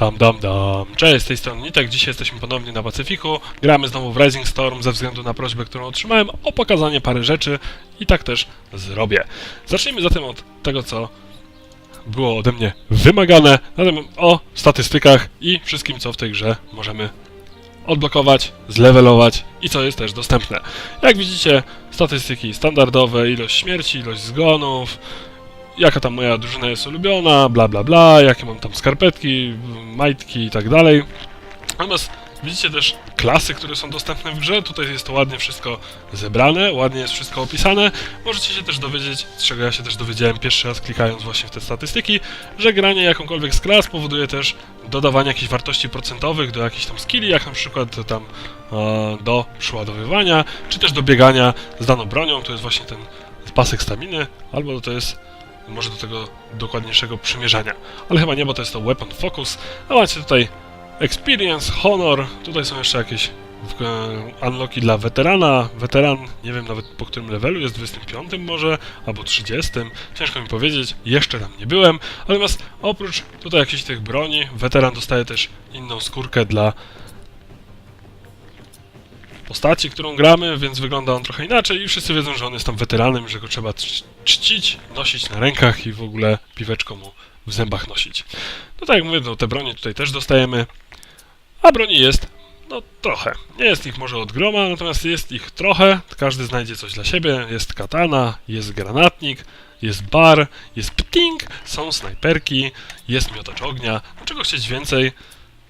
Tam dam dam. Cześć, z tej strony Nitek. Dzisiaj jesteśmy ponownie na Pacyfiku. Gramy znowu w Rising Storm ze względu na prośbę, którą otrzymałem o pokazanie parę rzeczy i tak też zrobię. Zacznijmy zatem od tego, co było ode mnie wymagane, zatem o statystykach i wszystkim, co w tej grze możemy odblokować, zlevelować i co jest też dostępne. Jak widzicie, statystyki standardowe, ilość śmierci, ilość zgonów, jaka tam moja drużyna jest ulubiona, bla bla bla, jakie mam tam skarpetki, majtki i tak dalej. Natomiast widzicie też klasy, które są dostępne w grze. Tutaj jest to ładnie wszystko zebrane, ładnie jest wszystko opisane. Możecie się też dowiedzieć, z czego ja się też dowiedziałem pierwszy raz klikając właśnie w te statystyki, że granie jakąkolwiek z klas powoduje też dodawanie jakichś wartości procentowych do jakichś tam skilli, jak na przykład tam e, do przeładowywania, czy też do biegania z daną bronią. To jest właśnie ten pasek staminy, albo to jest może do tego dokładniejszego przymierzania. Ale chyba nie, bo to jest to Weapon Focus. A macie tutaj Experience, Honor, tutaj są jeszcze jakieś e, unlocki dla weterana. Weteran, nie wiem nawet po którym levelu jest, 25 może, albo 30. Ciężko mi powiedzieć, jeszcze tam nie byłem. Natomiast oprócz tutaj jakichś tych broni, weteran dostaje też inną skórkę dla postaci, którą gramy, więc wygląda on trochę inaczej i wszyscy wiedzą, że on jest tam weteranem, że go trzeba czci- czcić, nosić na rękach i w ogóle piweczko mu w zębach nosić. No tak jak mówię, no te bronie tutaj też dostajemy, a broni jest, no trochę. Nie jest ich może od groma, natomiast jest ich trochę, każdy znajdzie coś dla siebie. Jest katana, jest granatnik, jest bar, jest pting, są snajperki, jest miotacz ognia. Czego chcieć więcej?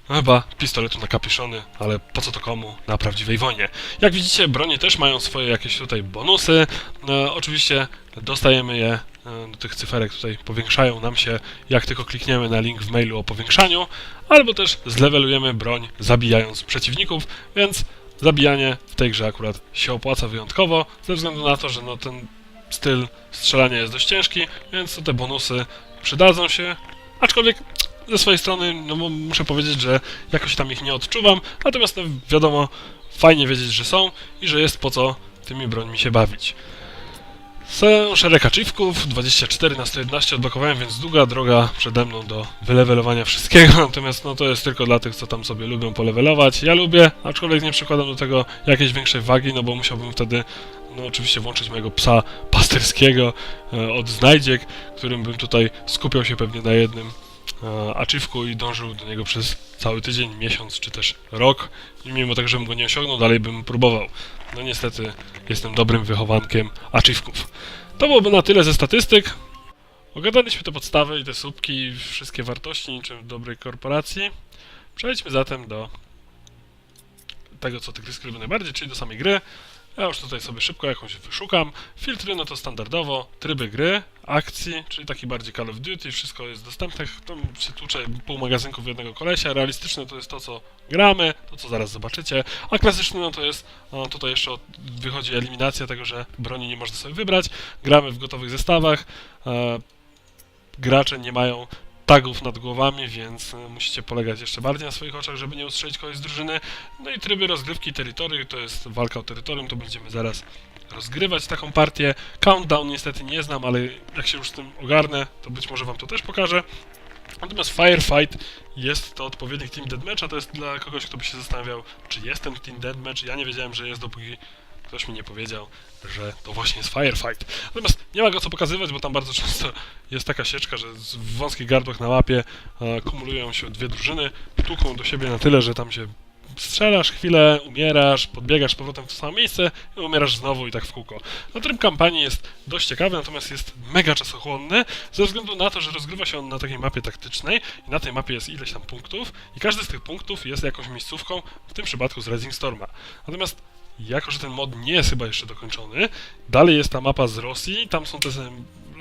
No chyba pistoletu na kapiszony, ale po co to komu na prawdziwej wojnie? Jak widzicie, bronie też mają swoje jakieś tutaj bonusy. No, oczywiście dostajemy je e, do tych cyferek tutaj powiększają nam się, jak tylko klikniemy na link w mailu o powiększaniu, albo też zlewelujemy broń zabijając przeciwników, więc zabijanie w tej grze akurat się opłaca wyjątkowo, ze względu na to, że no, ten styl strzelania jest dość ciężki, więc to te bonusy przydadzą się, aczkolwiek ze swojej strony no, mu- muszę powiedzieć, że jakoś tam ich nie odczuwam, natomiast no, wiadomo, fajnie wiedzieć, że są i że jest po co tymi brońmi się bawić. Są szereg achievków, 24 na 111 odblokowałem, więc długa droga przede mną do wylewelowania wszystkiego, natomiast no to jest tylko dla tych, co tam sobie lubią polewelować. Ja lubię, aczkolwiek nie przykładam do tego jakiejś większej wagi, no bo musiałbym wtedy no oczywiście włączyć mojego psa pasterskiego e, od znajdziek, którym bym tutaj skupiał się pewnie na jednym e, achievku i dążył do niego przez cały tydzień, miesiąc czy też rok. I mimo tego, żebym go nie osiągnął, dalej bym próbował. No niestety jestem dobrym wychowankiem achieveków. To byłoby na tyle ze statystyk. Ogadaliśmy te podstawy i te słupki, wszystkie wartości niczym w dobrej korporacji. Przejdźmy zatem do tego, co tygryski lubią najbardziej, czyli do samej gry. Ja już tutaj sobie szybko jakąś wyszukam. Filtry, no to standardowo, tryby gry, akcji, czyli taki bardziej Call of Duty, wszystko jest dostępne. Tam się tłucze pół magazynku w jednego kolesia. Realistyczne to jest to, co gramy, to co zaraz zobaczycie. A klasyczny, no to jest, no tutaj jeszcze od, wychodzi eliminacja tego, że broni nie można sobie wybrać. Gramy w gotowych zestawach. E, gracze nie mają tagów nad głowami, więc e, musicie polegać jeszcze bardziej na swoich oczach, żeby nie ustrzelić kogoś z drużyny. No i tryby rozgrywki terytorium, to jest walka o terytorium, to będziemy zaraz rozgrywać taką partię. Countdown niestety nie znam, ale jak się już z tym ogarnę, to być może wam to też pokażę. Natomiast Firefight jest to odpowiednik Team Deathmatcha, to jest dla kogoś, kto by się zastanawiał, czy jest ten Team Deathmatch. Ja nie wiedziałem, że jest, dopóki ktoś mi nie powiedział, że to właśnie jest Firefight. Natomiast nie ma go co pokazywać, bo tam bardzo często jest taka sieczka, że w wąskich gardłach na mapie e, kumulują się dwie drużyny, tłuką do siebie na tyle, że tam się strzelasz chwilę, umierasz, podbiegasz powrotem w to samo miejsce i umierasz znowu i tak w kółko. No tryb kampanii jest dość ciekawy, natomiast jest mega czasochłonny, ze względu na to, że rozgrywa się on na takiej mapie taktycznej i na tej mapie jest ileś tam punktów i każdy z tych punktów jest jakąś miejscówką, w tym przypadku z Rising Storma. Natomiast jako, że ten mod nie jest chyba jeszcze dokończony, dalej jest ta mapa z Rosji, tam są te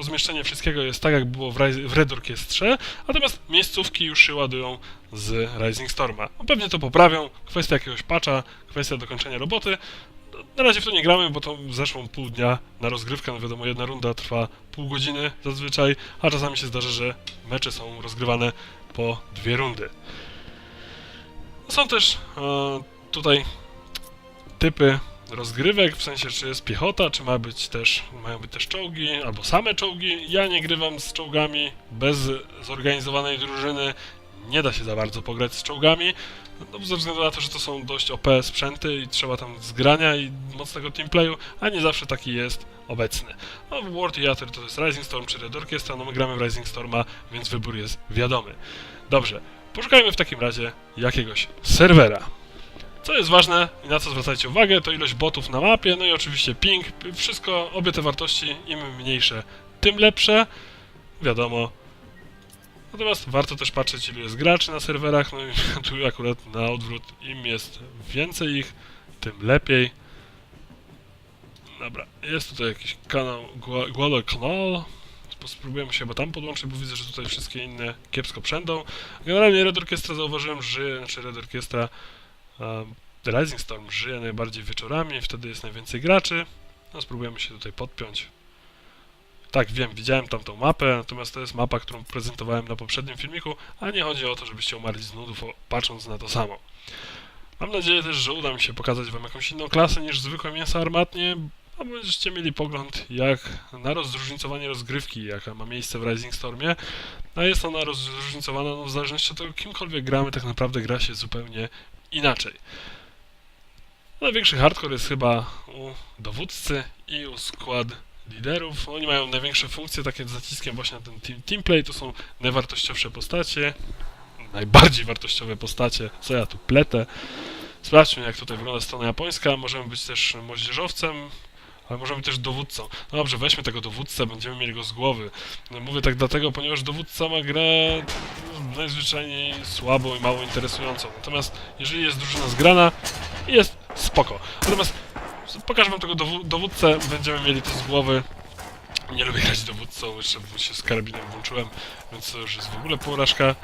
rozmieszczenie wszystkiego jest tak, jak było w, w Red Orkiestrze, natomiast miejscówki już się ładują z Rising Storma. No, pewnie to poprawią, kwestia jakiegoś patcha, kwestia dokończenia roboty. Na razie w to nie gramy, bo to zeszło pół dnia na rozgrywkę, no wiadomo, jedna runda trwa pół godziny zazwyczaj, a czasami się zdarza, że mecze są rozgrywane po dwie rundy. Są też e, tutaj typy rozgrywek, w sensie czy jest piechota, czy ma być też, mają być też czołgi, albo same czołgi. Ja nie grywam z czołgami bez zorganizowanej drużyny. nie da się za bardzo pograć z czołgami, no ze względu na to, że to są dość OP sprzęty i trzeba tam zgrania i mocnego teamplayu, a nie zawsze taki jest obecny. No w War Theater to jest Rising Storm czy Red Orchestra, no my gramy w Rising Storma, więc wybór jest wiadomy. Dobrze, poszukajmy w takim razie jakiegoś serwera. Co jest ważne i na co zwracajcie uwagę, to ilość botów na mapie, no i oczywiście ping, wszystko, obie te wartości, im mniejsze, tym lepsze, wiadomo. Natomiast warto też patrzeć, ilu jest graczy na serwerach, no i tu akurat na odwrót, im jest więcej ich, tym lepiej. Dobra, jest tutaj jakiś kanał, Gua- Gualo Kanal, spróbujemy się chyba tam podłączyć, bo widzę, że tutaj wszystkie inne kiepsko przędą. Generalnie Red Orchestra zauważyłem, że znaczy Red Orchestra um, Rising Storm żyje najbardziej wieczorami, wtedy jest najwięcej graczy. No spróbujemy się tutaj podpiąć. Tak, wiem, widziałem tam tą mapę, natomiast to jest mapa, którą prezentowałem na poprzednim filmiku, a nie chodzi o to, żebyście umarli z nudów patrząc na to samo. Mam nadzieję też, że uda mi się pokazać wam jakąś inną klasę niż zwykłe mięso armatnie, a będziecie mieli pogląd jak na rozróżnicowanie rozgrywki, jaka ma miejsce w Rising Stormie. A jest ona rozróżnicowana no, w zależności od tego, kimkolwiek gramy, tak naprawdę gra się zupełnie inaczej. Największy hardcore jest chyba u dowódcy i u skład liderów. Oni mają największe funkcje, takie z naciskiem właśnie na ten team, teamplay. To są najwartościowsze postacie, najbardziej wartościowe postacie. Co ja tu pletę? Sprawdźmy, jak tutaj wygląda strona japońska. Możemy być też moździerzowcem, ale możemy też dowódcą. No dobrze, weźmy tego dowódcę, będziemy mieli go z głowy. Mówię tak dlatego, ponieważ dowódca ma grę najzwyczajniej słabą i mało interesującą. Natomiast jeżeli jest drużyna zgrana, jest spoko. Natomiast pokażę wam tego dowu- dowódcę, będziemy mieli to z głowy. Nie lubię grać dowódcą, jeszcze się z karabinem włączyłem, więc to już jest w ogóle porażka.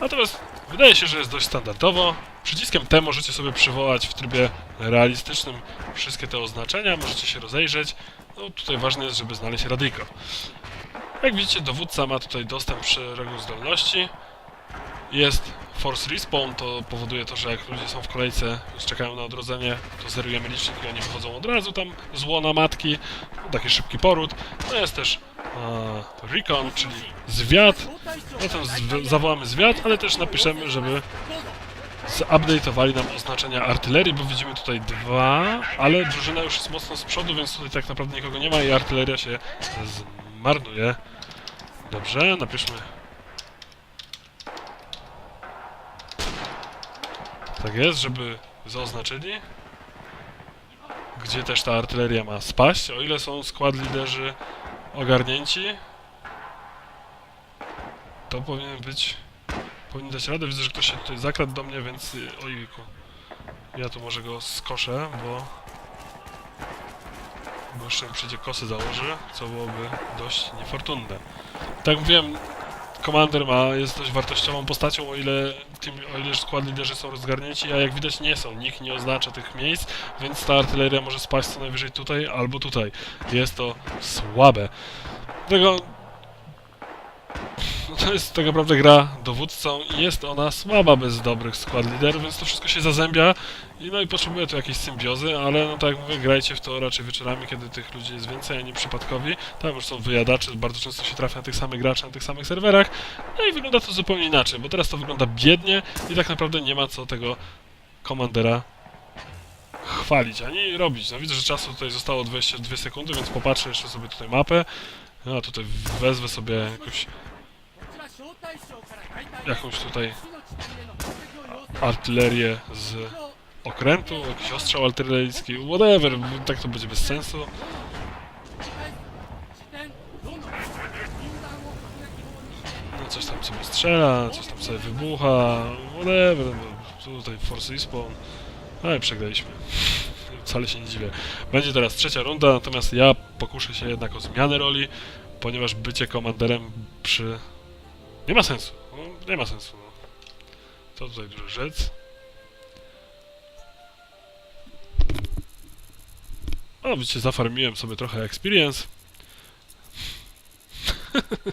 Natomiast wydaje się, że jest dość standardowo. Przyciskiem T możecie sobie przywołać w trybie realistycznym wszystkie te oznaczenia, możecie się rozejrzeć. No tutaj ważne jest, żeby znaleźć radyjko. Jak widzicie, dowódca ma tutaj dostęp szeregu zdolności. Jest force respawn, to powoduje to, że jak ludzie są w kolejce, już czekają na odrodzenie, to zerujemy licznik i oni wychodzą od razu tam z łona matki. Taki szybki poród. No jest też recon, czyli zwiat. Potem zw- zawołamy zwiat, ale też napiszemy, żeby zupdate'owali nam oznaczenia artylerii, bo widzimy tutaj dwa, ale drużyna już jest mocno z przodu, więc tutaj tak naprawdę nikogo nie ma i artyleria się zmarnuje. Dobrze, napiszmy. Tak jest, żeby zaoznaczyli, gdzie też ta artyleria ma spaść, o ile są skład liderzy ogarnięci, to powinien być powinien dać radę. Widzę, że ktoś się tutaj zakradł do mnie, więc ojku. Ja tu może go skoszę, bo... Mi przyjdzie kosy założy, co byłoby dość niefortunne. Tak jak mówiłem, Commander ma, jest dość wartościową postacią, o ile, tym, o ile skład liderzy są rozgarnięci, a jak widać nie są. Nikt nie oznacza tych miejsc, więc ta artyleria może spaść co najwyżej tutaj albo tutaj. Jest to słabe. Dlatego no to jest tak naprawdę gra dowódcą i jest ona słaba bez dobrych skład liderów, więc to wszystko się zazębia i no i potrzebuje tu jakiejś symbiozy, ale no tak jak mówię, grajcie w to raczej wieczorami, kiedy tych ludzi jest więcej, a nie przypadkowi. Tam już są wyjadacze, bardzo często się trafia na tych samych graczy, na tych samych serwerach. No i wygląda to zupełnie inaczej, bo teraz to wygląda biednie i tak naprawdę nie ma co tego komandera chwalić, ani robić. No widzę, że czasu tutaj zostało 22 sekundy, więc popatrzę jeszcze sobie tutaj mapę. No tutaj wezwę sobie jakąś jakąś tutaj artylerię z okrętu, jakiś ostrzał artyleryjski, whatever, tak to będzie bez sensu. No coś tam sobie strzela, coś tam sobie wybucha, whatever, no, tutaj force respawn. No i przegraliśmy. Wcale się nie dziwię. Będzie teraz trzecia runda, natomiast ja pokuszę się jednak o zmianę roli, ponieważ bycie komanderem przy... Nie ma sensu. Nie ma sensu. No. Co tutaj dużo rzec? O, widzicie, zafarmiłem sobie trochę experience.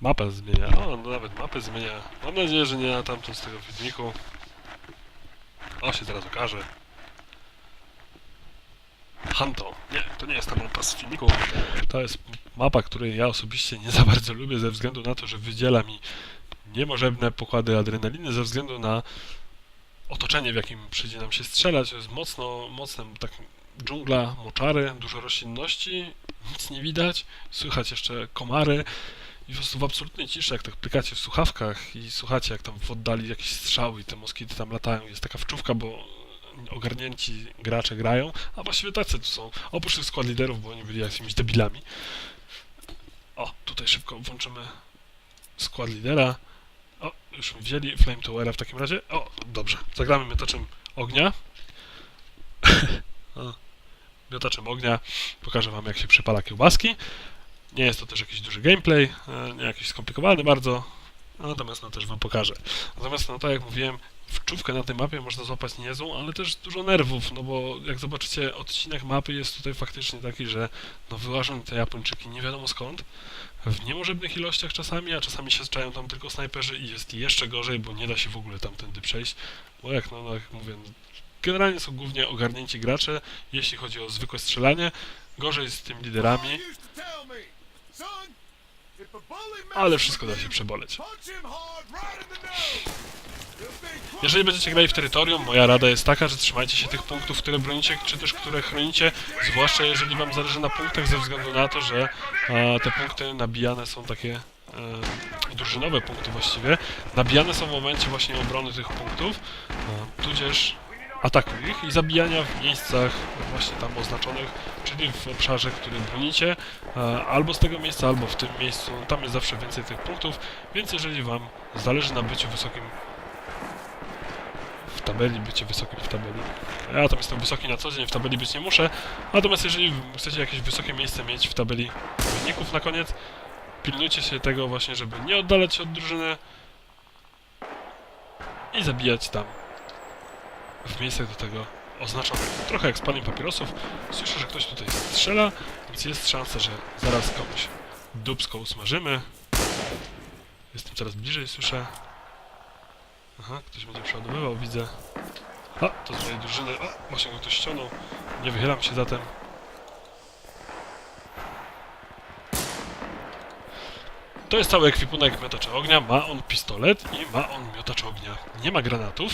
Mapę zmienia. O, no nawet mapę zmienia. Mam nadzieję, że nie na tamtą z tego filmiku. O, się zaraz okaże. Hanto. Nie, to nie jest ta mapa z filmiku. To jest mapa, której ja osobiście nie za bardzo lubię ze względu na to, że wydziela mi niemożebne pokłady adrenaliny ze względu na otoczenie, w jakim przyjdzie nam się strzelać. To jest mocno, mocne, tak dżungla, moczary, dużo roślinności, nic nie widać, słychać jeszcze komary i po prostu w absolutnej ciszy, jak tak prykacie w słuchawkach i słuchacie, jak tam w oddali jakieś strzały i te moskity tam latają. Jest taka wczówka, bo ogarnięci gracze grają, a właściwie tacy tu są. Oprócz tych skład liderów, bo oni byli jakimiś debilami. O, tutaj szybko włączymy skład lidera. O, już mi wzięli Flame Towera w takim razie. O, dobrze. Zagramy miotaczem ognia. miotaczem ognia. Pokażę wam, jak się przepala kiełbaski. Nie jest to też jakiś duży gameplay, e, nie jakiś skomplikowany bardzo, natomiast no też wam pokażę. Natomiast no tak jak mówiłem, wczówkę na tej mapie można złapać niezłą, ale też dużo nerwów, no bo jak zobaczycie, odcinek mapy jest tutaj faktycznie taki, że no wyłażą te Japończyki nie wiadomo skąd, w niemożebnych ilościach czasami, a czasami się czają tam tylko snajperzy i jest jeszcze gorzej, bo nie da się w ogóle tamtędy przejść, bo jak no, jak mówię, no, generalnie są głównie ogarnięci gracze, jeśli chodzi o zwykłe strzelanie, gorzej z tymi liderami, ale wszystko da się przeboleć. Jeżeli będziecie grali w terytorium, moja rada jest taka, że trzymajcie się tych punktów, które bronicie, czy też które chronicie, zwłaszcza jeżeli wam zależy na punktach, ze względu na to, że e, te punkty nabijane są takie e, drużynowe punkty właściwie, nabijane są w momencie właśnie obrony tych punktów, e, tudzież ataku ich i zabijania w miejscach właśnie tam oznaczonych, czyli w obszarze, który bronicie, e, albo z tego miejsca, albo w tym miejscu, tam jest zawsze więcej tych punktów, więc jeżeli wam zależy na byciu wysokim w tabeli, bycie wysokim w tabeli. Ja tam jestem wysoki na co dzień, w tabeli być nie muszę. Natomiast jeżeli chcecie jakieś wysokie miejsce mieć w tabeli wyników na koniec, pilnujcie się tego właśnie, żeby nie oddalać się od drużyny i zabijać tam w miejscach do tego oznaczonych. Trochę jak z panem papierosów. Słyszę, że ktoś tutaj strzela, więc jest szansa, że zaraz komuś dubsko usmażymy. Jestem coraz bliżej, słyszę. Aha, ktoś będzie przeładowywał, widzę. A, to z mojej drużyny. O, właśnie go ktoś ściągnął. Nie wychylam się zatem. To jest cały ekwipunek miotacza ognia. Ma on pistolet i ma on miotacz ognia. Nie ma granatów.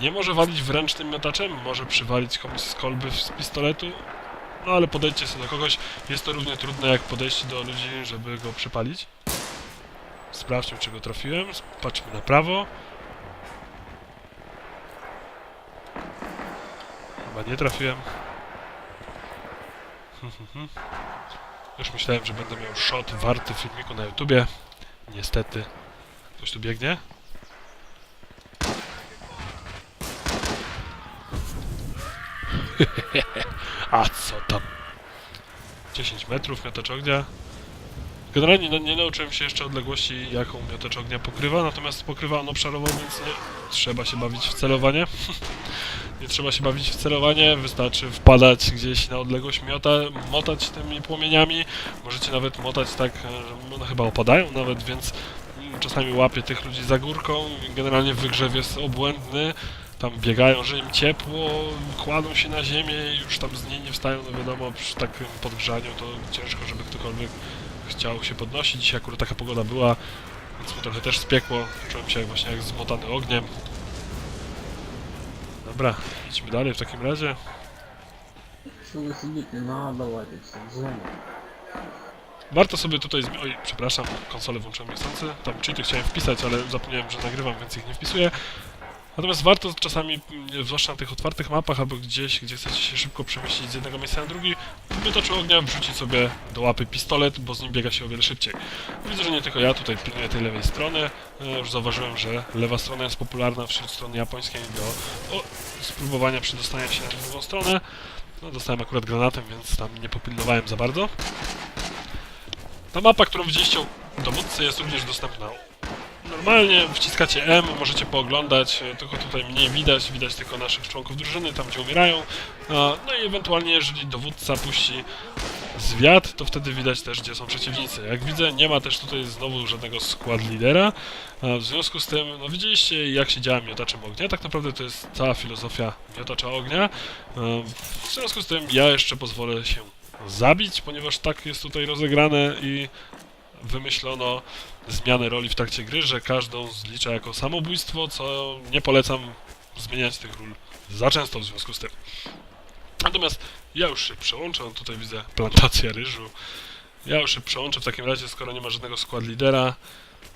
Nie może walić wręcz tym miotaczem. Może przywalić komuś z kolby z pistoletu. No ale podejdźcie sobie do kogoś. Jest to równie trudne jak podejście do ludzi, żeby go przypalić. Sprawdźmy, czy go trafiłem. Patrzmy na prawo. Chyba nie trafiłem. Już myślałem, że będę miał shot warty w filmiku na YouTubie. Niestety. Ktoś tu biegnie? A co tam? 10 metrów miotacz ognia. Generalnie no, nie nauczyłem się jeszcze odległości, jaką miotacz ognia pokrywa, natomiast pokrywa on obszarowo, więc nie trzeba się bawić w celowanie. nie trzeba się bawić w celowanie, wystarczy wpadać gdzieś na odległość miota, motać tymi płomieniami. Możecie nawet motać tak, e, że one chyba opadają nawet, więc czasami łapie tych ludzi za górką. Generalnie wygrzew jest obłędny tam biegają, że im ciepło, kładą się na ziemię i już tam z niej nie wstają, no wiadomo, przy takim podgrzaniu to ciężko, żeby ktokolwiek chciał się podnosić. Dzisiaj akurat taka pogoda była, więc mu trochę też spiekło. Czułem się właśnie jak zmotany ogniem. Dobra, idźmy dalej w takim razie. Warto sobie tutaj zmi... Oj, przepraszam, konsolę włączyłem niechcący. Tam cheaty chciałem wpisać, ale zapomniałem, że nagrywam, więc ich nie wpisuję. Natomiast warto czasami, mm, zwłaszcza na tych otwartych mapach, albo gdzieś, gdzie chcecie się szybko przemieścić z jednego miejsca na drugi, miotaczu ognia wrzucić sobie do łapy pistolet, bo z nim biega się o wiele szybciej. Widzę, że nie tylko ja tutaj pilnuję tej lewej strony. E, Już zauważyłem, że lewa strona jest popularna wśród strony japońskiej do o, spróbowania przedostania się na drugą stronę. No, dostałem akurat granatem, więc tam nie popilnowałem za bardzo. Ta mapa, którą widzieliście u dowódcy jest również dostępna Normalnie wciskacie M, możecie pooglądać, e, tylko tutaj mniej widać, widać tylko naszych członków drużyny, tam gdzie umierają. No i ewentualnie, jeżeli dowódca puści zwiat, to wtedy widać też, gdzie są przeciwnicy. Jak widzę, nie ma też tutaj znowu żadnego skład lidera. W związku z tym, no widzieliście, jak się działa miotaczem ognia. Tak naprawdę to jest cała filozofia miotacza ognia. W związku z tym, ja jeszcze pozwolę się zabić, ponieważ tak jest tutaj rozegrane i wymyślono zmianę roli w trakcie gry, że każdą zlicza jako samobójstwo, co nie polecam zmieniać tych ról za często w związku z tym. Natomiast ja już się przełączę, tutaj widzę plantację ryżu. Ja już się przełączę w takim razie, skoro nie ma żadnego skład lidera,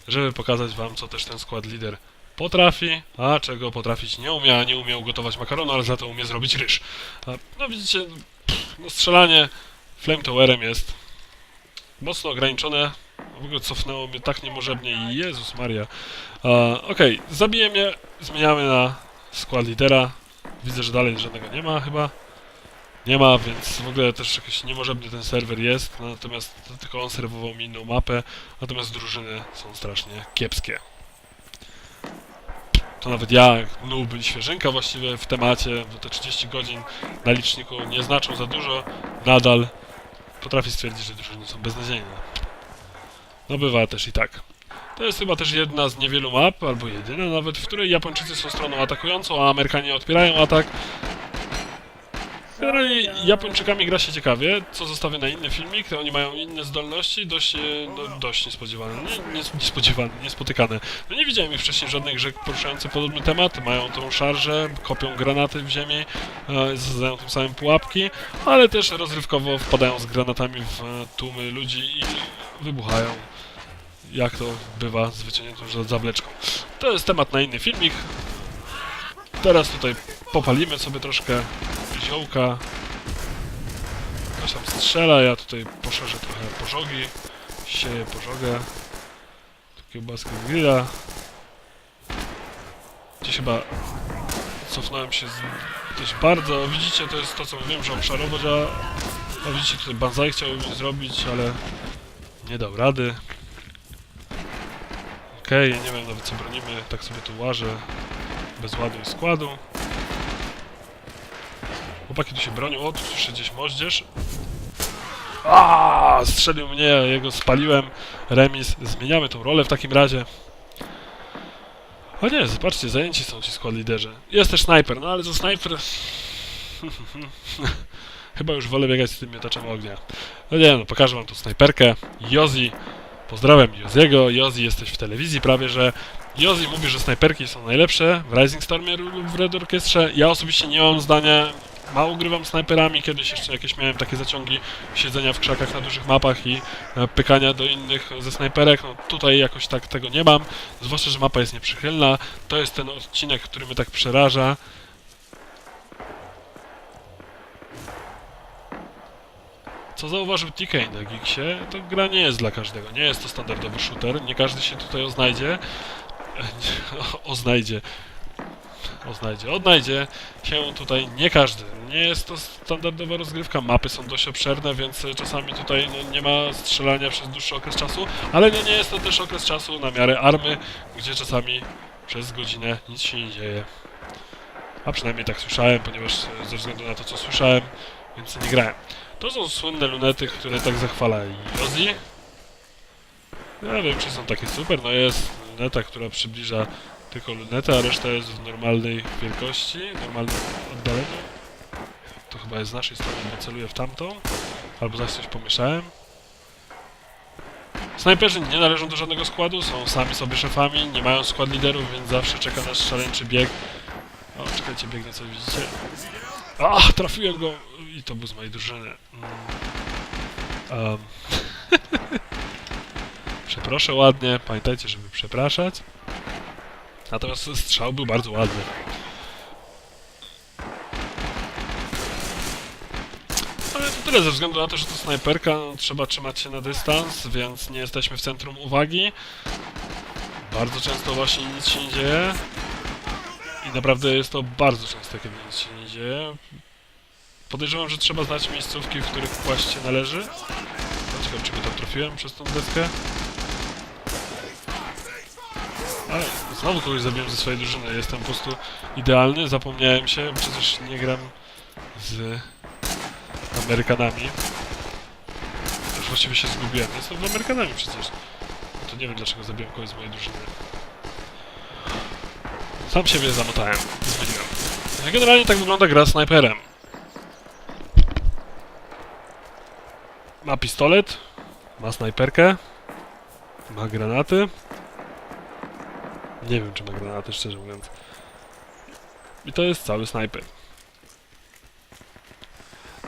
żeby pokazać wam, co też ten skład lider potrafi, a czego potrafić nie umie, a nie umie ugotować makaronu, ale za to umie zrobić ryż. A, no widzicie, pff, no strzelanie flametowerem jest mocno ograniczone. W ogóle cofnęło mnie tak niemożebnie i Jezus Maria. A, Okej, zabiję mnie, zmieniamy na skład lidera. Widzę, że dalej żadnego nie ma chyba. Nie ma, więc w ogóle też jakiś niemożebny ten serwer jest, natomiast tylko on serwował mi inną mapę, natomiast drużyny są strasznie kiepskie. To nawet ja, noob świeżynka właściwie w temacie, bo te 30 godzin na liczniku nie znaczą za dużo, nadal potrafię stwierdzić, że drużyny są beznadziejne. No bywa też i tak. To jest chyba też jedna z niewielu map, albo jedyna nawet, w której Japończycy są stroną atakującą, a Amerykanie odpierają atak. Generalnie Japończykami gra się ciekawie, co zostawię na inny filmik, to oni mają inne zdolności, dość, e, no, dość niespodziewane, nie, nie, niespodziewane, niespotykane. No nie widziałem ich wcześniej żadnych rzek poruszających podobny temat, mają tą szarżę, kopią granaty w ziemi, e, zadają tym samym pułapki, ale też rozrywkowo wpadają z granatami w e, tłumy ludzi i wybuchają, jak to bywa z wyciągniętą za- zawleczką. To jest temat na inny filmik. Teraz tutaj popalimy sobie troszkę ziołka. Ktoś tam strzela, ja tutaj poszerzę trochę pożogi. Sieję pożogę. Tu kiełbaskę grilla. Gdzieś chyba cofnąłem się z... dość bardzo. Widzicie, to jest to, co mówiłem, że obszarowo działa. A widzicie, tutaj banzai chciał zrobić, ale nie dał rady. Okej, ja nie wiem nawet co bronimy, tak sobie tu łażę. Bez ładu i składu. Chłopaki tu się bronią. O, tu słyszę gdzieś moździerz. A, strzelił mnie, jego spaliłem. Remis. Zmieniamy tą rolę w takim razie. O nie, zobaczcie, zajęci są ci skład liderzy. Jest też snajper, no ale to snajper... Chyba już wolę biegać z tym miotaczem ognia. No nie, no pokażę wam tu snajperkę. Jozi. Pozdrawiam Joziego. Jozi jesteś w telewizji prawie, że Jozi mówi, że snajperki są najlepsze w Rising Stormie lub w Red Orchestrze. Ja osobiście nie mam zdania. Mało grywam snajperami, kiedyś jeszcze jakieś miałem takie zaciągi siedzenia w krzakach na dużych mapach i e, pykania do innych ze snajperek. No tutaj jakoś tak tego nie mam. Zwłaszcza, że mapa jest nieprzychylna. To jest ten odcinek, który mnie tak przeraża. Co zauważył TK na Geeksie, to gra nie jest dla każdego. Nie jest to standardowy shooter. Nie każdy się tutaj oznajdzie. O, znajdzie. Oznajdzie. Odnajdzie się tutaj nie każdy. Nie jest to standardowa rozgrywka. Mapy są dość obszerne, więc e, czasami tutaj no, nie ma strzelania przez dłuższy okres czasu, ale nie, nie jest to też okres czasu na miarę army, gdzie czasami przez godzinę nic się nie dzieje. A przynajmniej tak słyszałem, ponieważ e, ze względu na to, co słyszałem, więc nie grałem. To są słynne lunety, które tak zachwala Jozi. Ja wiem, czy są takie super. No jest luneta, która przybliża tylko lunetę, a reszta jest w normalnej wielkości, normalnym oddaleniu. To chyba jest z naszej strony, bo celuję w tamtą. Albo zaś coś pomieszałem. Snajperzy nie należą do żadnego składu, są sami sobie szefami, nie mają skład liderów, więc zawsze czeka nasz szaleńczy bieg. O, czekajcie, biegnie coś, widzicie? A, trafiłem go! I to był z mojej drużyny. Um. Przeproszę ładnie, pamiętajcie, żeby przepraszać. Natomiast strzał był bardzo ładny. Ale to tyle, ze względu na to, że to snajperka, no, trzeba trzymać się na dystans, więc nie jesteśmy w centrum uwagi. Bardzo często właśnie nic się nie dzieje. Naprawdę jest to bardzo często, kiedy nic się nie dzieje. Podejrzewam, że trzeba znać miejscówki, w których kłaść się należy. No, czy go tam trafiłem przez tą deskę. Ale znowu kogoś zabiłem ze swojej drużyny. Jestem po prostu idealny. Zapomniałem się, przecież nie gram z Amerykanami. właściwie się zgubiłem. Jestem w Amerykanami przecież. No to nie wiem dlaczego zabiłem kogoś z mojej drużyny. Sam siebie zamotałem. Zmyliłem. No Generalnie tak wygląda gra snajperem. Ma pistolet, ma snajperkę, ma granaty. Nie wiem, czy ma granaty, szczerze mówiąc. I to jest cały snajper.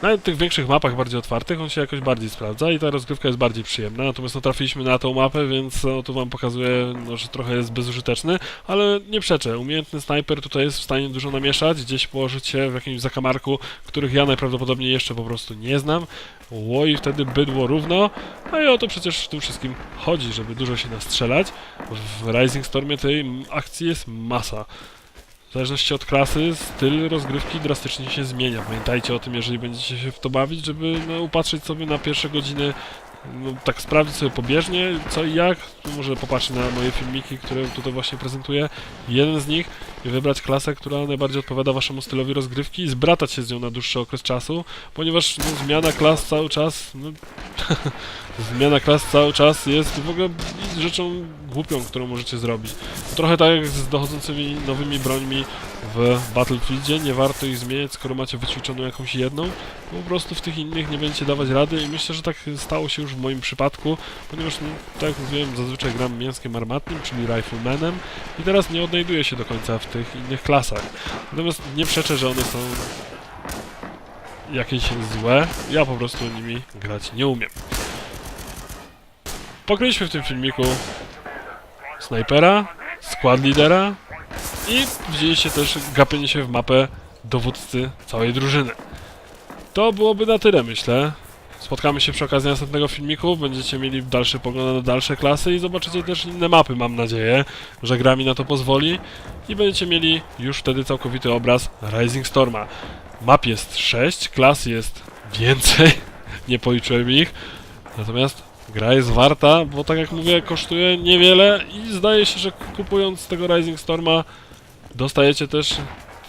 Na tych większych mapach, bardziej otwartych, on się jakoś bardziej sprawdza i ta rozgrywka jest bardziej przyjemna. Natomiast no, trafiliśmy na tą mapę, więc no, wam pokazuję, no, że trochę jest bezużyteczny, ale nie przeczę. Umiejętny snajper tutaj jest w stanie dużo namieszać, gdzieś położyć się w jakimś zakamarku, których ja najprawdopodobniej jeszcze po prostu nie znam. Łoi wtedy bydło równo. No i o to przecież w tym wszystkim chodzi, żeby dużo się nastrzelać. W Rising Stormie tej akcji jest masa. Zależności od klasy, styl rozgrywki drastycznie się zmienia. Pamiętajcie o tym, jeżeli będziecie się w to bawić, żeby no, upatrzeć sobie na pierwsze godziny, no, tak sprawdzić sobie pobieżnie, co i jak. Może popatrzeć na moje filmiki, które tutaj właśnie prezentuję. Jeden z nich i wybrać klasę, która najbardziej odpowiada waszemu stylowi rozgrywki i zbratać się z nią na dłuższy okres czasu, ponieważ no, zmiana klas cały czas, no, zmiana klas cały czas jest w ogóle rzeczą głupią, którą możecie zrobić. Trochę tak jak z dochodzącymi nowymi brońmi w Battlefieldzie, nie warto ich zmieniać, skoro macie wyćwiczoną jakąś jedną, po prostu w tych innych nie będziecie dawać rady i myślę, że tak stało się już w moim przypadku, ponieważ, no, tak jak mówiłem, zazwyczaj gram mięskiem armatnym, czyli riflemanem i teraz nie odnajduję się do końca w tych innych klasach. Natomiast nie przeczę, że one są jakieś złe, ja po prostu nimi grać nie umiem. Pokryliśmy w tym filmiku snajpera, skład lidera i widzieliście też gapienie się w mapę dowódcy całej drużyny. To byłoby na tyle, myślę. Spotkamy się przy okazji następnego filmiku, będziecie mieli dalszy pogląd na dalsze klasy i zobaczycie też inne mapy, mam nadzieję, że gra mi na to pozwoli i będziecie mieli już wtedy całkowity obraz Rising Storma. Map jest 6, klas jest więcej, nie policzyłem ich, natomiast gra jest warta, bo tak jak mówię, kosztuje niewiele i zdaje się, że kupując tego Rising Storma dostajecie też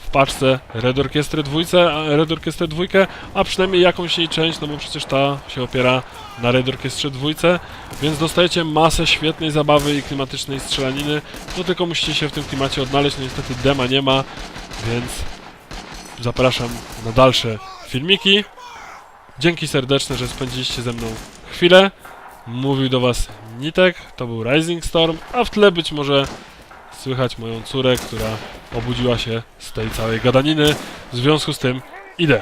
w paczce Red dwójce, a Red Orchestrę dwójkę, a przynajmniej jakąś jej część, no bo przecież ta się opiera na Red Orchestrze dwójce, więc dostajecie masę świetnej zabawy i klimatycznej strzelaniny, no tylko musicie się w tym klimacie odnaleźć, no niestety dema nie ma, więc zapraszam na dalsze filmiki. Dzięki serdeczne, że spędziliście ze mną chwilę. Mówił do Was Nitek, to był Rising Storm, a w tle być może słychać moją córę, która obudziła się z tej całej gadaniny. W związku z tym idę.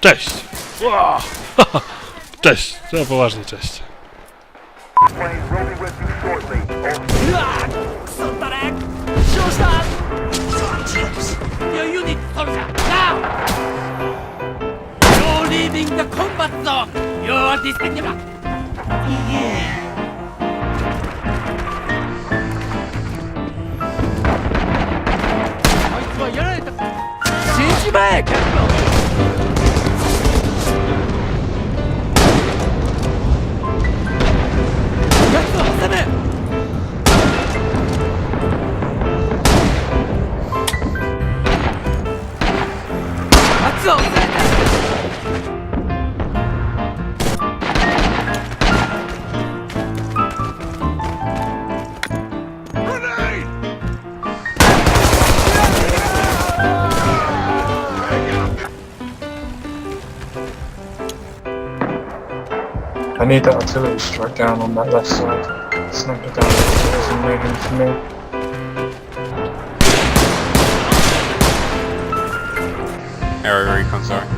Cześć! Cześć! To poważnie cześć. Planes rolling with you You're leaving the combat zone You're discontinued Yeah あいつはや I need that artillery strike down on that left side. Snipe it down. Isn't moving for me. Area recon, sorry.